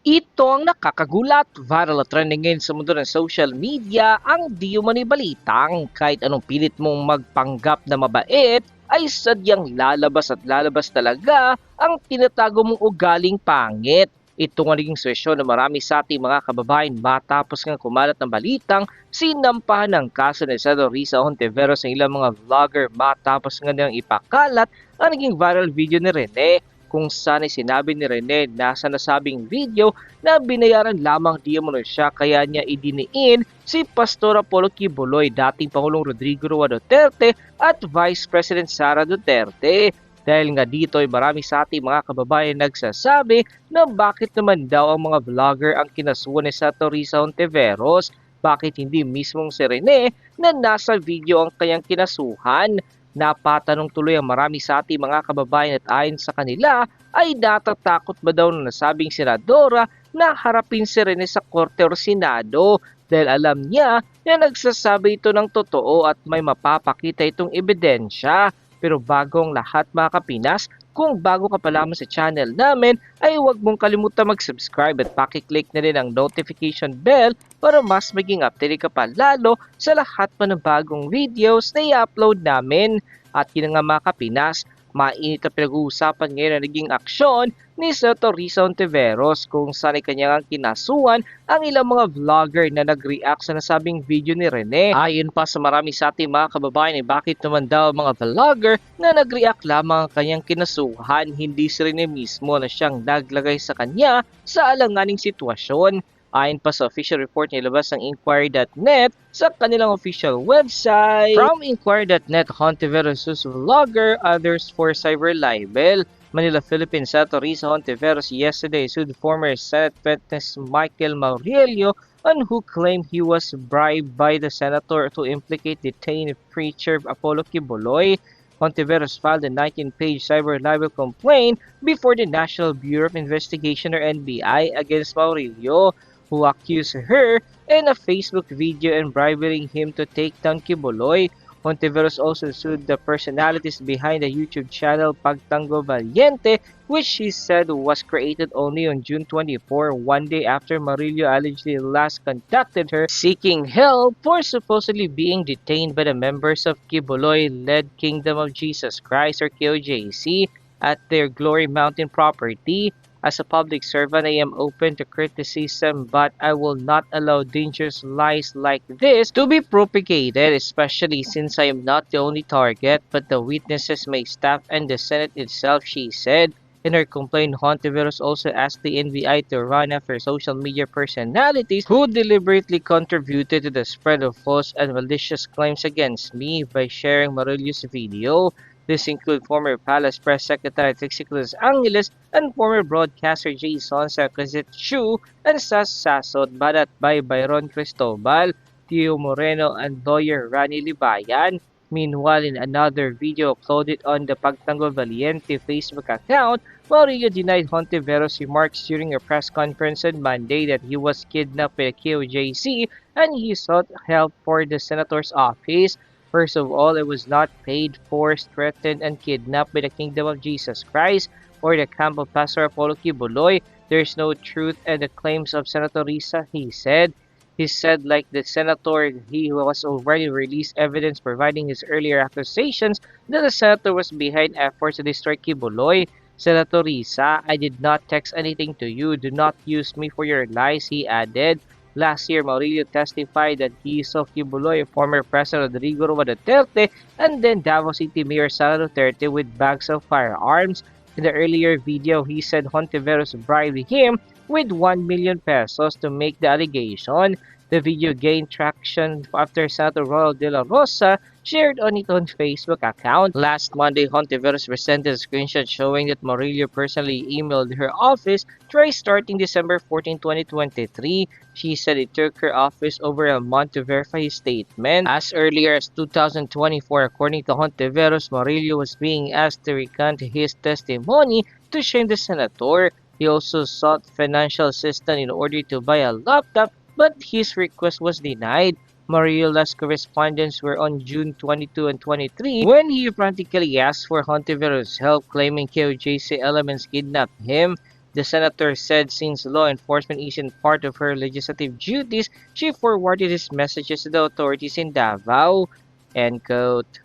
Ito ang nakakagulat, viral at trending ngayon sa mundo ng social media ang di umani balitang kahit anong pilit mong magpanggap na mabait ay sadyang lalabas at lalabas talaga ang tinatago mong ugaling pangit. Ito nga naging sesyon ng marami sa ating mga kababayan matapos nga kumalat ng balitang sinampahan ng kaso ni Senador Risa Hontiveros ng ilang mga vlogger matapos nga nilang ipakalat ang naging viral video ni Rene kung saan ay sinabi ni Rene na sa nasabing video na binayaran lamang di mo siya kaya niya idiniin si Pastor Apollo Kibuloy, dating Pangulong Rodrigo Roa Duterte at Vice President Sara Duterte. Dahil nga dito ay marami sa ating mga kababayan nagsasabi na bakit naman daw ang mga vlogger ang kinasuhan ni sa Teresa Ontiveros bakit hindi mismong si Rene na nasa video ang kanyang kinasuhan Napatanong tuloy ang marami sa ating mga kababayan at ayon sa kanila ay natatakot ba daw ng nasabing senadora na harapin si Rene sa korte o senado dahil alam niya na nagsasabi ito ng totoo at may mapapakita itong ebidensya. Pero bago ang lahat mga kapinas, kung bago ka pa lamang sa channel namin, ay huwag mong kalimutan mag-subscribe at pakiclick na rin ang notification bell para mas maging updated ka pa lalo sa lahat pa ng bagong videos na i-upload namin. At yun nga mga kapinas, mainit na pinag-uusapan ngayon na naging aksyon ni Senator Risa Ontiveros kung saan ay kanyang kinasuhan ang ilang mga vlogger na nag-react sa nasabing video ni Rene. Ayon pa sa marami sa ating mga kababayan ay bakit naman daw mga vlogger na nag-react lamang ang kanyang kinasuhan hindi si Rene mismo na siyang naglagay sa kanya sa alanganing sitwasyon. Ayon pa sa official report nilabas ng Inquiry.net sa kanilang official website. From Inquiry.net, Hontiveros vlogger, others for cyber libel. Manila, Philippines, Senator Risa Hontiveros yesterday sued former Senate witness Michael Mauriello on who claimed he was bribed by the senator to implicate detained preacher Apollo Kibuloy. Hontiveros filed a 19-page cyber libel complaint before the National Bureau of Investigation or NBI against Maurilio who accused her in a Facebook video and bribing him to take down Kibuloy. Monteveros also sued the personalities behind the YouTube channel Pagtango Valiente, which she said was created only on June 24, one day after Marillo allegedly last contacted her seeking help for supposedly being detained by the members of Kibuloy-led Kingdom of Jesus Christ or KOJC at their Glory Mountain property. As a public servant, I am open to criticism, but I will not allow dangerous lies like this to be propagated, especially since I am not the only target, but the witnesses, my staff, and the Senate itself, she said. In her complaint, Hontiveros also asked the NBI to run after social media personalities who deliberately contributed to the spread of false and malicious claims against me by sharing Marillo's video. This include former Palace Press Secretary Trixie Angeles and former broadcaster Jason Sarcazet Chu and Sas Sasot Badat by Byron Cristobal, Tio Moreno, and lawyer Rani Libayan. Meanwhile, in another video uploaded on the Pagtanggol Valiente Facebook account, Mario denied Hontiveros' remarks during a press conference on Monday that he was kidnapped by the KOJC and he sought help for the senator's office. First of all, it was not paid, forced, threatened, and kidnapped by the kingdom of Jesus Christ or the camp of Pastor Apollo Kibuloy. There is no truth in the claims of Senator Risa, he said. He said, like the senator, he was already released evidence providing his earlier accusations that the senator was behind efforts to destroy Kibuloy. Senator Risa, I did not text anything to you. Do not use me for your lies, he added. Last year, Maurilio testified that he saw Kibuloy, former President Rodrigo Roa Duterte, and then Davao City Mayor Sara Duterte with bags of firearms. In the earlier video, he said Hontiveros bribed him with 1 million pesos to make the allegation. The video gained traction after Senator Royal De La Rosa shared on its own Facebook account. Last Monday, Hontiveros presented a screenshot showing that Murillo personally emailed her office twice starting December 14, 2023. She said it took her office over a month to verify his statement. As earlier as 2024, according to Hontiveros, Murillo was being asked to recant his testimony to shame the senator. He also sought financial assistance in order to buy a laptop, but his request was denied. Mariola's correspondence were on June 22 and 23 when he frantically asked for Hontiveros' help claiming KOJC elements kidnapped him. The senator said since law enforcement isn't part of her legislative duties, she forwarded his messages to the authorities in Davao. End quote.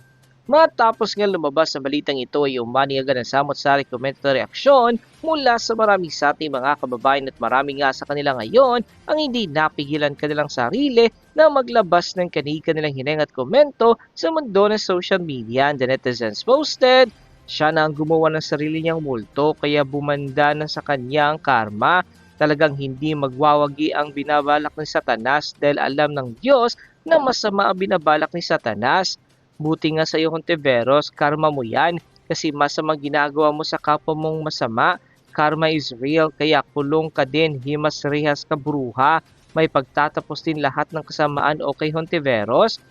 Matapos nga lumabas sa balitang ito ay umani agad ng samot-sari komento at reaksyon mula sa marami sa ating mga kababayan at marami nga sa kanila ngayon ang hindi napigilan kanilang sarili na maglabas ng kani-kanilang hineng at komento sa mundo ng social media and the netizens posted siya na ang gumawa ng sarili niyang multo kaya bumanda na sa kanyang karma. Talagang hindi magwawagi ang binabalak ni Satanas dahil alam ng Diyos na masama ang binabalak ni Satanas. Buti nga sa iyo Hontiveros, karma mo yan kasi masama ginagawa mo sa kapwa mong masama. Karma is real kaya kulong ka din, himas rehas ka bruha. May pagtatapos din lahat ng kasamaan o kay Hontiveros.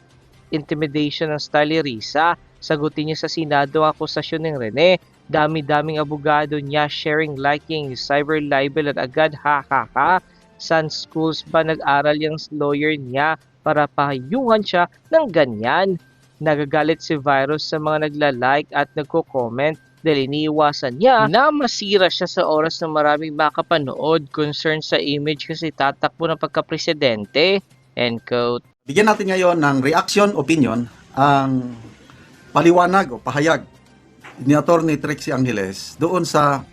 Intimidation ng style Risa. Sagutin niya sa Senado ang akusasyon ng Rene. Dami-daming abogado niya sharing, liking, cyber libel at agad ha ha ha. San schools ba nag-aral yung lawyer niya para pahayungan siya ng ganyan? Nagagalit si Virus sa mga nagla-like at nagko-comment dahil iniiwasan niya na masira siya sa oras ng maraming makapanood concern sa image kasi tatakbo ng pagka-presidente. End quote. Bigyan natin ngayon ng reaction opinion ang paliwanag o pahayag ni Atty. Trixie Angeles doon sa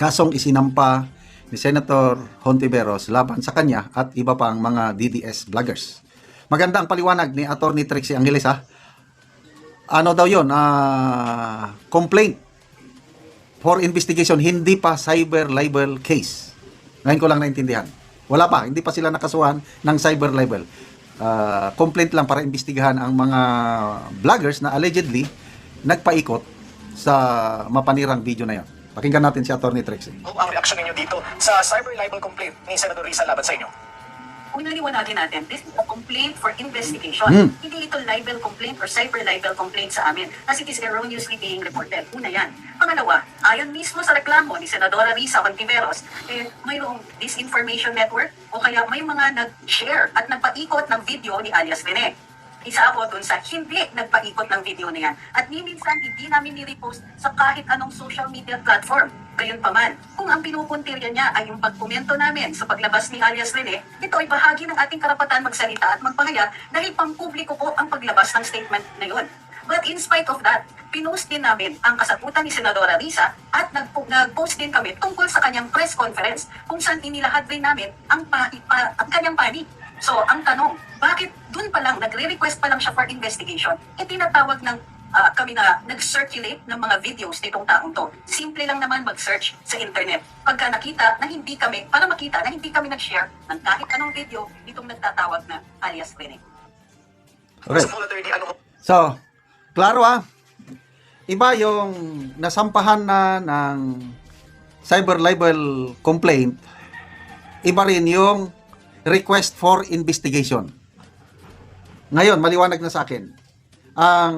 kasong isinampa ni Senator Hontiveros laban sa kanya at iba pang mga DDS vloggers. Maganda ang paliwanag ni Atty. Trixie Angeles ha. Ano daw yon? Ah, complaint for investigation, hindi pa cyber libel case. Ngayon ko lang naintindihan. Wala pa, hindi pa sila nakasuhan ng cyber libel. Ah, complaint lang para imbestigahan ang mga vloggers na allegedly nagpaikot sa mapanirang video na yon. Pakinggan natin si Atty. Trixie. Ano ang reaksyon ninyo dito sa cyber libel complaint ni Senador Risa laban sa inyo? Una liwanagin natin, this is a complaint for investigation. Hmm. Hindi ito libel complaint or cyber libel complaint sa amin as it is erroneously being reported. Una yan. Pangalawa, ayon mismo sa reklamo ni Senadora Risa Contiveros, eh, mayroong disinformation network o kaya may mga nag-share at nagpaikot ng video ni alias Rene. Isa ako dun sa hindi nagpaikot ng video na yan. At minsan hindi namin ni-repost sa kahit anong social media platform. Gayunpaman, kung ang pinupuntirya niya ay yung pagkomento namin sa paglabas ni alias Rene, ito ay bahagi ng ating karapatan magsalita at magpahayag dahil pampubliko po ang paglabas ng statement na yun. But in spite of that, pinost din namin ang kasagutan ni Senadora Risa at nagpo- nag-post din kami tungkol sa kanyang press conference kung saan inilahad din namin ang, pa, pa, ang kanyang panig. So, ang tanong, bakit dun pa lang, nagre-request pa lang siya for investigation, e tinatawag ng ah, kami na nag-circulate ng mga videos nitong taong to. Simple lang naman mag-search sa internet. Pagka nakita na hindi kami, para makita na hindi kami nag-share ng kahit anong video nitong nagtatawag na alias Rene. Okay. Ano So, klaro ah. Iba yung nasampahan na ng cyber libel complaint. Iba rin yung request for investigation. Ngayon, maliwanag na sa akin. Ang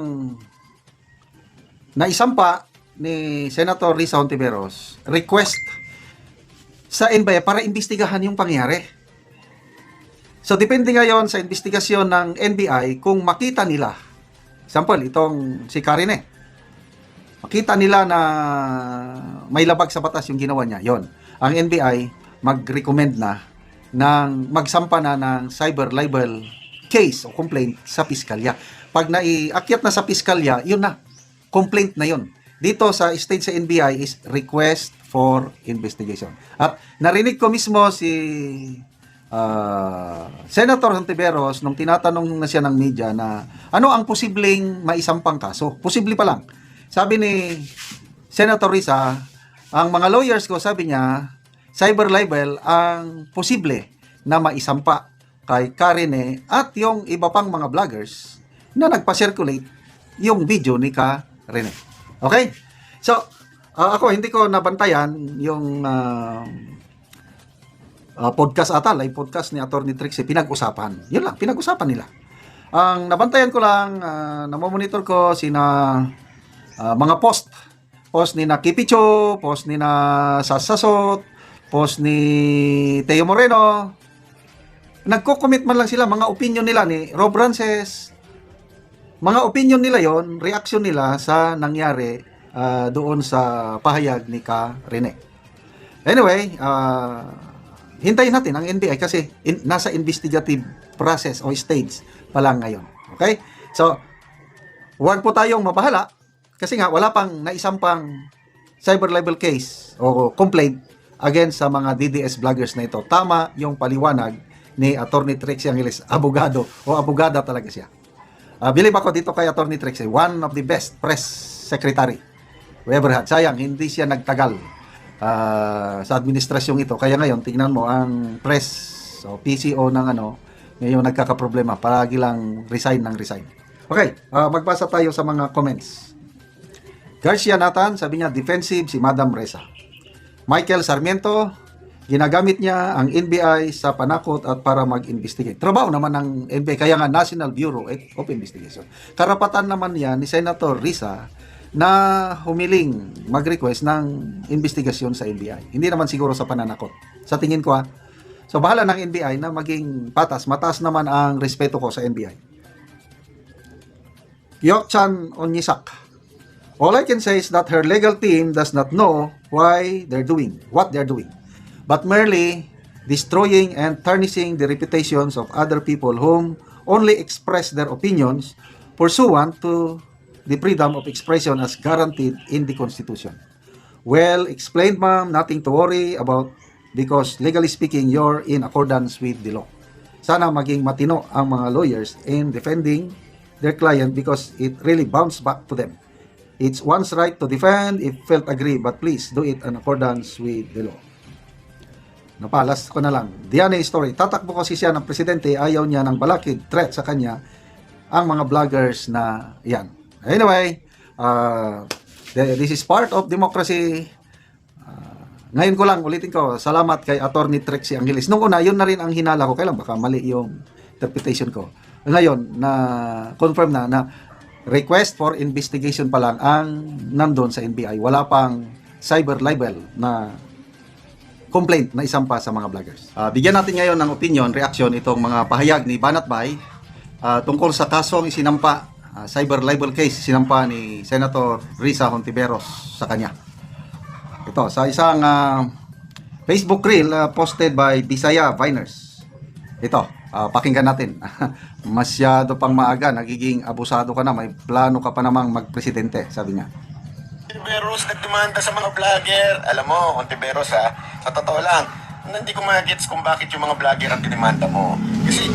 naisampa ni Senator Risa Hontiveros, request sa NBI para imbestigahan yung pangyari. So, depende ngayon sa investigasyon ng NBI kung makita nila, example, itong si Karine, makita nila na may labag sa batas yung ginawa niya, yon ang NBI mag-recommend na ng magsampa na ng cyber libel case o complaint sa piskalya. Pag naiakyat na sa piskalya, yun na, complaint na yun. Dito sa state sa NBI is request for investigation. At narinig ko mismo si ah, Senator Hontiveros nung tinatanong na siya ng media na ano ang posibleng maisampang kaso. Posible pa lang. Sabi ni Senator Risa, ang mga lawyers ko sabi niya, cyber libel ang posible na maisampa kay Karine at yung iba pang mga vloggers na nagpa-circulate yung video ni Ka Rene. Okay? So, ah, ako hindi ko nabantayan yung ah, ah, podcast ata, live podcast ni Attorney Trixie, pinag-usapan. Yun lang, pinag-usapan nila. Ang nabantayan ko lang, uh, namomonitor ko sina ah, mga post. Post ni na Kipicho, post ni na Sasasot, post ni Teo Moreno. Nagko-commit man lang sila, mga opinion nila ni Rob Rances. Mga opinion nila yon reaction nila sa nangyari ah, doon sa pahayag ni Ka Rene. Anyway, ah, hintayin natin ang NBI kasi in- nasa investigative process o stage pa lang ngayon. Okay? So, huwag po tayong mabahala kasi nga wala pang naisampang cyber libel case o complaint against sa mga DDS vloggers na ito. Tama yung paliwanag ni Attorney Trixie Angeles, abogado o abogada talaga siya. Uh, believe ako dito kay Attorney Trixie, one of the best press secretary we ever had. Sayang, hindi siya nagtagal ah, sa administrasyong ito. Kaya ngayon, tingnan mo, ang press o PCO ng ano, ngayon nagkakaproblema. Palagi lang resign ng resign. Okay, ah, magbasa tayo sa mga comments. Garcia Nathan, sabi niya, defensive si Madam Reza. Michael Sarmiento, ginagamit niya ang NBI sa panakot at para mag-investigate. Trabaho naman ng NBI, kaya nga National Bureau of Investigation. Karapatan naman yan ni Senator Risa na humiling mag-request ng investigasyon sa NBI. Hindi naman siguro sa pananakot. Sa tingin ko ha. So bahala ng NBI na maging patas. Mataas naman ang respeto ko sa NBI. Yok-chan Onyisak. All I can say is that her legal team does not know why they're doing what they're doing, but merely destroying and tarnishing the reputations of other people whom only express their opinions pursuant to the freedom of expression as guaranteed in the Constitution. Well explained, ma'am. Nothing to worry about because legally speaking, you're in accordance with the law. Sana maging matino ang mga lawyers in defending their client because it really bounce back to them. It's one's right to defend if felt agree, but please do it in accordance with the law. Napalas ko na lang. Diana story. Tatakbo kasi siya ng presidente, ayaw niya ng balakid, threat sa kanya, ang mga vloggers na yan. Anyway, uh, th- this is part of democracy. Uh, ngayon ko lang, ulitin ko, salamat kay Attorney Trixie Angeles. Nung una, yun na rin ang hinala ko. Kailan baka mali yung interpretation ko. Ngayon, na confirm na na request for investigation pa lang ang nandun sa NBI. Wala pang cyber libel na complaint na isampa sa mga vloggers. Ah, bigyan natin ngayon ng opinion, reaction itong mga pahayag ni Banat Bay ah, tungkol sa kasong isinampa, ah, cyber libel case isinampa ni Senator Risa Hontiveros sa kanya. Ito, sa isang ah, Facebook reel ah, posted by Bisaya Viners. Ito, ah, pakinggan natin. Masyado pang maaga, nagiging abusado ka na, may plano ka pa namang magpresidente, sabi niya. Ontiveros nagdemanda sa mga vlogger. Alam mo, Ontiveros ha, sa totoo lang, hindi ko magets kung bakit yung mga vlogger ang dinimanda mo. Kasi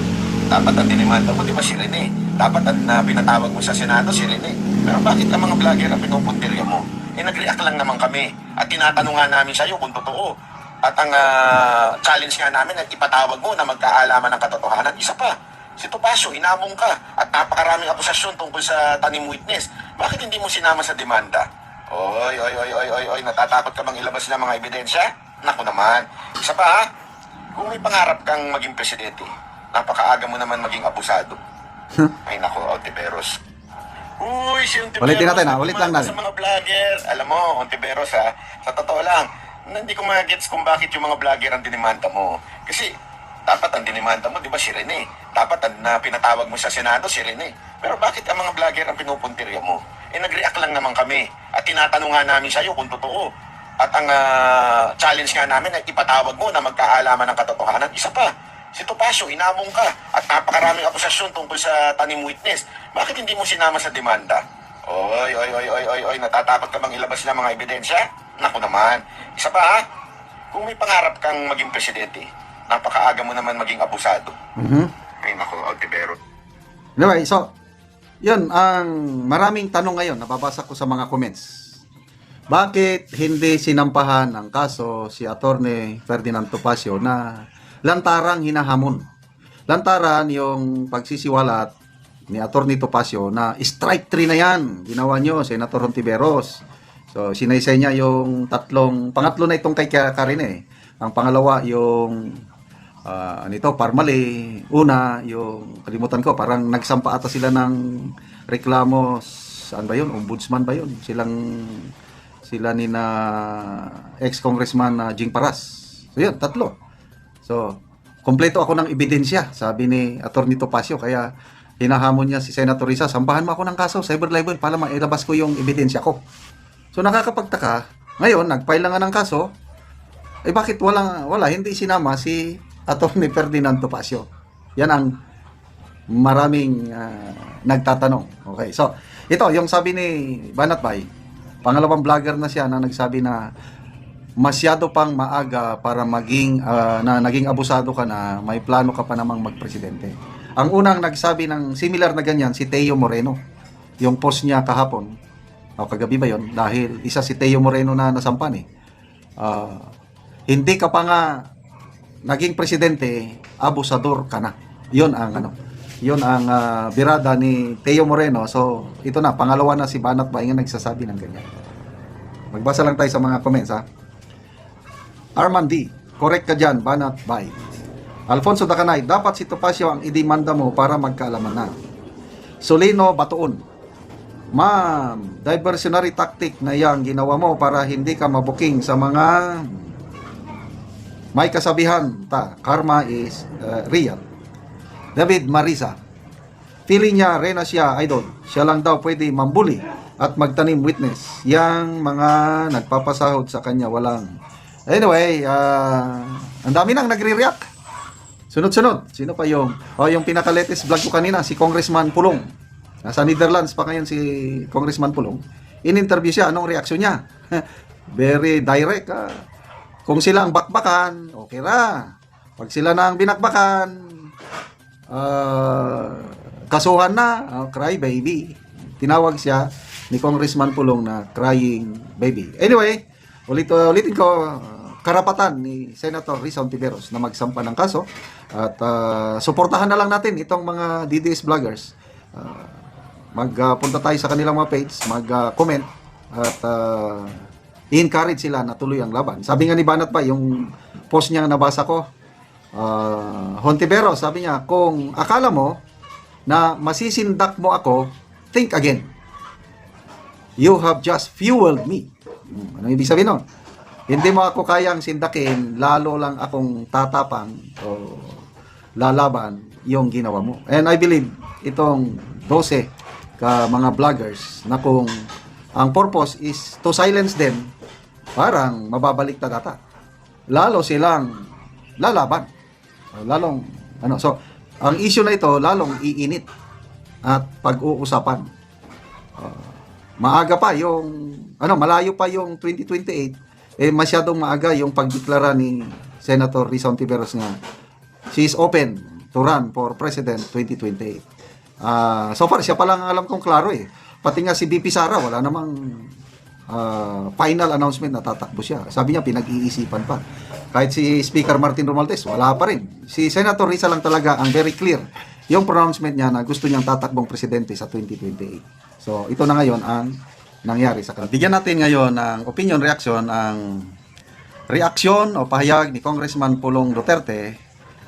dapat ang dinimanda mo, di ba si Rene? Dapat ang na pinatawag mo sa Senado si Rene. Pero bakit ang mga vlogger ang pinupuntirya mo? Eh nag-react lang naman kami. At tinatanong nga namin sa'yo kung totoo. At ang ah, challenge nga namin ay ipatawag mo na magkaalaman ng katotohanan. Isa pa, si Topacio, inamong ka at napakaraming akusasyon tungkol sa tanim witness. Bakit hindi mo sinama sa demanda? Oy, oy, oy, oy, oy, oy, natatakot ka bang ilabas ng mga ebidensya? Naku naman. Isa pa ha, kung may pangarap kang maging presidente, napakaaga mo naman maging abusado. Ay naku, Ontiveros. Uy, si Ontiveros. Ulitin natin, ha? Ulit lang natin. Sa mga vlogger, alam mo, Ontiveros ha, sa totoo lang, hindi ko magets kung bakit yung mga vlogger ang dinimanda mo. Kasi, dapat ang dinimanda mo, di ba si Rene? Dapat ang na pinatawag mo sa Senado, si Rene. Pero bakit ang mga vlogger ang pinupuntirya mo? Eh, nag-react lang naman kami. At tinatanong nga namin sa'yo kung totoo. At ang ah, challenge nga namin ay ipatawag mo na magkaalaman ng katotohanan. Isa pa, si Topacio, inamong ka. At napakaraming akusasyon tungkol sa tanim witness. Bakit hindi mo sinama sa demanda? Oy, oy, oy, oy, oy, oy, natatakot ka bang ilabas ng mga ebidensya? Naku naman. Isa pa ha, kung may pangarap kang maging presidente, napakaaga mo naman maging abusado. Mhm. Ay naku, Altivero. Anyway, so, yun, ang maraming tanong ngayon, nababasa ko sa mga comments. Bakit hindi sinampahan ng kaso si Attorney Ferdinand Topacio na lantarang hinahamon? Lantaran yung pagsisiwalat ni Attorney Topacio na strike 3 na yan. Ginawa nyo, Senator Hontiveros. So, sinaysay niya yung tatlong, pangatlo na itong kay Karin eh. Ang pangalawa, yung Ah, ano ito, Parmali, una, yung kalimutan ko, parang nagsampa ata sila ng reklamo, saan ba yun? Ombudsman ba yun? Silang, sila ni na ex-congressman na Jing Paras. So yun, tatlo. So, kompleto ako ng ebidensya, sabi ni Atty. Topacio, kaya hinahamon niya si Senator Risa, sambahan mo ako ng kaso, cyber libel, para mailabas ko yung ebidensya ko. So nakakapagtaka, ngayon, nag-file na nga ng kaso, Eh bakit wala, wala, hindi sinama si Atty. Ferdinand Topacio? Yan ang maraming ah, nagtatanong. Okay, so ito, yung sabi ni Banat Bay, pangalawang vlogger na siya na nagsabi na masyado pang maaga para maging ah, na naging abusado ka na may plano ka pa namang magpresidente. Ang unang nagsabi ng similar na ganyan si Teo Moreno. Yung post niya kahapon o kagabi ba yon dahil isa si Teo Moreno na nasampan eh. Ah, hindi ka pa nga naging presidente, abusador ka na. 'Yon ang ano. 'Yon ang ah, birada ni Teo Moreno. So, ito na pangalawa na si Banat Baing ang nagsasabi ng ganyan. Magbasa lang tayo sa mga comments ha. Arman D, correct ka dyan, Banat Bay. Alfonso Dacanay, dapat si Topacio ang idimanda mo para magkaalaman na. Solino Batuon, Ma'am, diversionary tactic na yang ginawa mo para hindi ka mabuking sa mga may kasabihan ta, karma is uh, real. David Marisa, feeling niya, Rena siya, idol. Siya lang daw pwede mambuli at magtanim witness. Yang mga nagpapasahod sa kanya, walang. Anyway, ah, ang dami nang nagre-react. Sunod-sunod. Sino pa yung, oh, yung pinaka-latest vlog ko kanina, si Congressman Pulong. Nasa Netherlands pa ngayon si Congressman Pulong. In-interview siya, anong reaksyon niya? Very direct. ah. Kung sila ang bakbakan, okay ra. Pag sila na ang binakbakan, ah, kasuhan na, ah, cry baby. Tinawag siya ni Congressman Pulong na crying baby. Anyway, ulit ulitin ko, ah, karapatan ni Senator Rizal Tiveros na magsampa ng kaso at ah, suportahan na lang natin itong mga DDS vloggers. Ah, magpunta tayo sa kanilang mga page, mag-comment at ah, i-encourage sila na tuloy ang laban. Sabi nga ni Banat pa, yung post niya nabasa ko, uh, Hontiveros, sabi niya, kung akala mo na masisindak mo ako, think again. You have just fueled me. Ano ibig sabihin nun? Hindi mo ako kayang sindakin, lalo lang akong tatapang o lalaban yung ginawa mo. And I believe itong 12 ka mga vloggers na kung ang purpose is to silence them, parang mababalik na data. Lalo silang lalaban. Lalong, ano, so, ang issue na ito, lalong iinit at pag-uusapan. Uh, maaga pa yung, ano, malayo pa yung 2028, eh, masyadong maaga yung pagdeklara ni Senator Rizal Tiveros nga she is open to run for President 2028. Ah, so far, siya pa lang ang alam kong klaro eh. Pati nga si BP Sara, wala namang ah, final announcement na tatakbo siya. Sabi niya, pinag-iisipan pa. Kahit si Speaker Martin Romualdez, wala pa rin. Si Senator Risa lang talaga ang very clear yung pronouncement niya na gusto niyang tatakbong presidente sa 2028. So, ito na ngayon ang nangyari sa kanila. Bigyan natin ngayon ng opinion reaction ang reaksyon o pahayag ni Congressman Pulong Duterte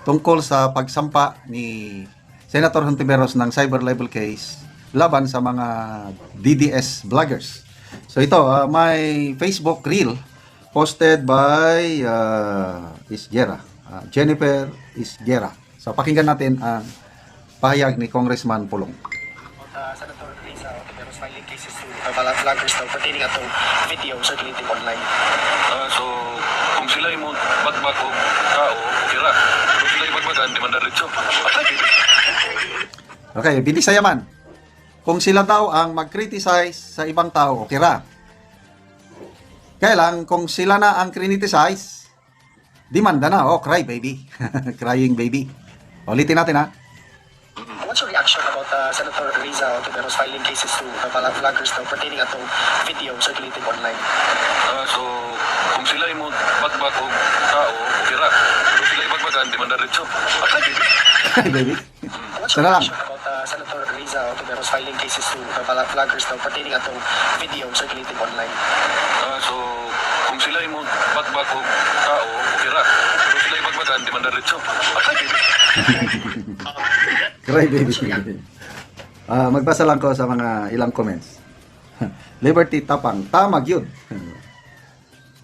tungkol sa pagsampa ni Senator Hontiveros ng cyber libel case laban sa mga DDS vloggers. So ito, uh, may Facebook reel posted by uh, Isgera, uh, Jennifer Isgera. So pakinggan natin ang pahayag ni Congressman Pulong. uh, Senator Risa Otiveros filing cases to uh, vloggers daw pertaining atong video circulating online. So, kung sila yung bagbag o tao, okay ra. Kung sila yung bagbagan, di man diretso. Okay, bilis sa yaman. Kung sila daw ang mag-criticize sa ibang tao, okay ra. Kaya lang, kung sila na ang criticize, demanda na. Oh, cry baby. Crying baby. Ulitin natin ha. Uh, What's your reaction about uh, Senator Risa Otiveros filing cases to uh, mga vloggers daw pertaining atong video circulating online? Ah, so, kung sila yung bagbag o tao, okay ra. Kung sila yung bagbagan, di man diretso. Cry baby. Uh, What's Sana your lang. reaction about uh, Senator Risa Otiveros filing cases to uh, vloggers daw pertaining atong video circulating online? Ah, so, kung sila yung bagbag o tao, okay ra. Kung sila yung bagbagan, di man diretso. Cry baby. Ah, magbasa lang ko sa mga ilang comments. Liberty Tapang, tama yun.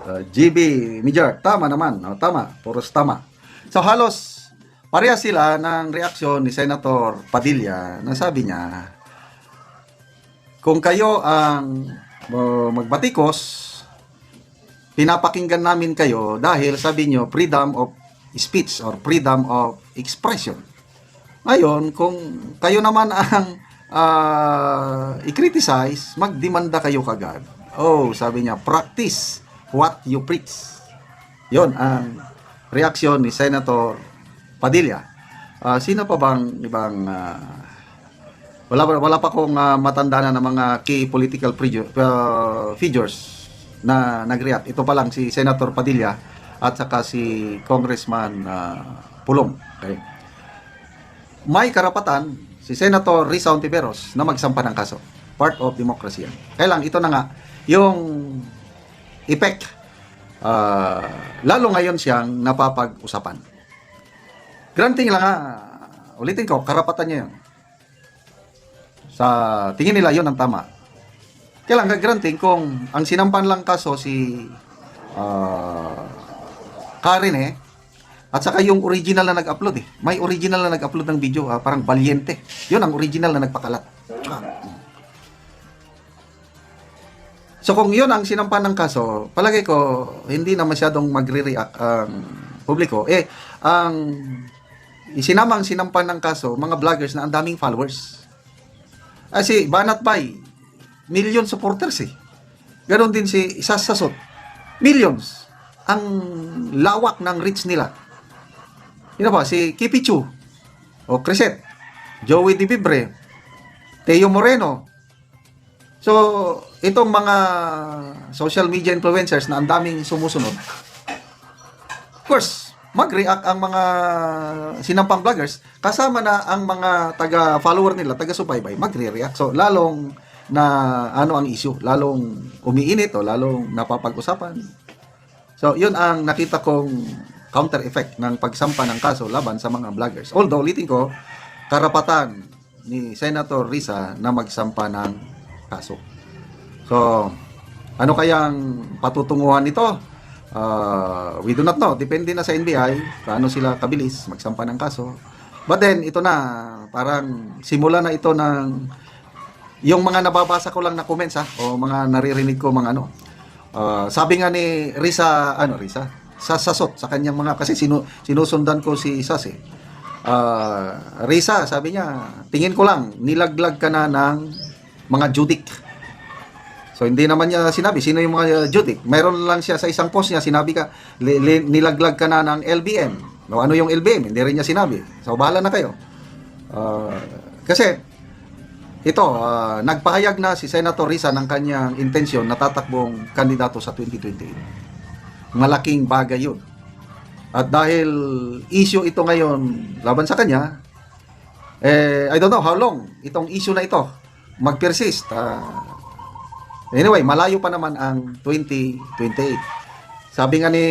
Uh, GB Mijar, tama naman. Oh, tama, puros tama. So halos pareha sila ng reaksyon ni Senator Padilla na sabi niya, kung kayo ang uh, magbatikos, pinapakinggan namin kayo dahil sabi nyo freedom of speech or freedom of expression. Ngayon, kung kayo naman ang ah, i-criticize, magdemanda kayo kagad. Oh, sabi niya, practice what you preach. Yon ang reaksyon ni Senator Padilla. Ah, sino pa bang ibang ah, wala wala pa kong ah, matanda na ng mga key political preju- ah, figures na nag-react. Ito pa lang si Senator Padilla at saka si Congressman ah, Pulong. Okay. May karapatan si Senator Risa Ontiveros na magsampa ng kaso. Part of democracy yan. Kaya lang, ito na nga, yung effect, ah, lalo ngayon siyang napapag-usapan. Granting lang ha, ulitin ko, karapatan niya yun. Sa tingin nila yun ang tama. Kaya lang, granting kung ang sinampan lang kaso si ah, Karen eh, at saka yung original na nag-upload eh. May original na nag-upload ng video, ah, parang Valiente. Yun ang original na nagpakalat. So kung yun ang sinampan ng kaso, palagay ko hindi na masyadong magre-react ang publiko. Eh, ang isinamang sinampan ng kaso, mga vloggers na ang daming followers. Kasi Banat Bay, million supporters eh. Ganon din si Sasasot. Millions. Ang lawak ng reach nila. Yun ba, si Kipichu, o Crescent, Joey Di Bibre, Teo Moreno. So, itong mga social media influencers na ang daming sumusunod, of course, mag-react ang mga sinampang vloggers kasama na ang mga taga-follower nila, taga-subaybay, magre-react. So, lalong na ano ang issue, lalong umiinit o lalong napapag-usapan. So, yun ang nakita kong counter effect ng pagsampa ng kaso laban sa mga vloggers. Although, ulitin ko, karapatan ni Senator Risa na magsampa ng kaso. So, ano kayang patutunguhan nito? Uh, we do not know. Depende na sa NBI paano sila kabilis magsampa ng kaso. But then, ito na, parang simula na ito ng yung mga nababasa ko lang na comments ha, o mga naririnig ko mga ano. Uh, sabi nga ni Risa, ano Risa? Sa Sasot, sa kanyang mga, kasi sinu, sinusundan ko si Sas eh. Uh, Risa, sabi niya, tingin ko lang, nilaglag ka na ng mga judik. So hindi naman niya sinabi sino yung mga judik. Meron lang siya sa isang post niya sinabi ka li, li, nilaglag ka na ng LBM. No, ano yung LBM? Hindi rin niya sinabi. So bahala na kayo. Uh, kasi ito, uh, nagpahayag na si Senator Risa ng kanyang intensyon na tatakbong kandidato sa 2028. Malaking bagay yun. At dahil issue ito ngayon laban sa kanya, eh, I don't know how long itong issue na ito mag-persist. Uh, anyway, malayo pa naman ang 2028. Sabi nga ni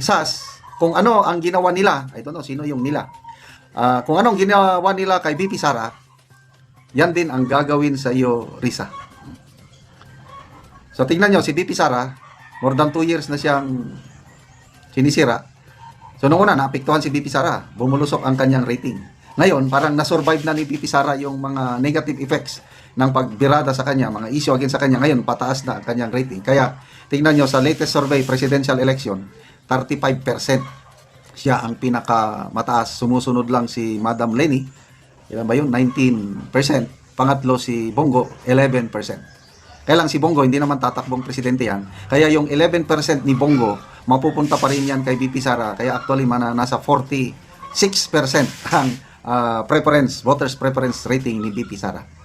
SAS, kung ano ang ginawa nila, I don't know sino yung nila. Uh, kung anong ginawa nila kay BP Sara, yan din ang gagawin sa iyo, Risa. So tingnan nyo, si BP Sara, more than 2 years na siyang sinisira. So noong una, naapektuhan si BP Sara, bumulusok ang kanyang rating. Ngayon, parang nasurvive na ni BP Sara yung mga negative effects ng pagbirada sa kanya, mga issue against sa kanya. Ngayon, pataas na ang kanyang rating. Kaya, tingnan nyo sa latest survey, presidential election, 35% siya ang pinaka mataas. Sumusunod lang si Madam Lenny. Ilan ba yun? 19%. Pangatlo si Bongo, 11%. Kaya lang si Bongo, hindi naman tatakbong presidente yan. Kaya yung 11% ni Bongo, mapupunta pa rin yan kay BP Sara. Kaya actually, mana, nasa 46% ang uh, preference, voters preference rating ni BP Sara.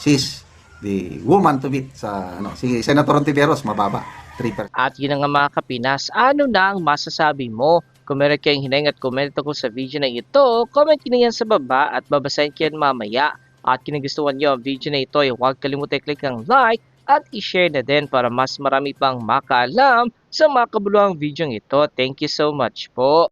She's the woman to beat sa ano, si Senator Ontiveros, mababa. 3%. At yun nga mga kapinas, ano na ang masasabi mo? Kung meron kayong hinayang at komento ko sa video na ito, comment nyo yan sa baba at babasahin ko yan mamaya. At kung nagustuhan nyo ang video na ito, huwag kalimutan i-click ang like at i-share na din para mas marami pang makaalam sa mga kabuluhang video ito. Thank you so much po.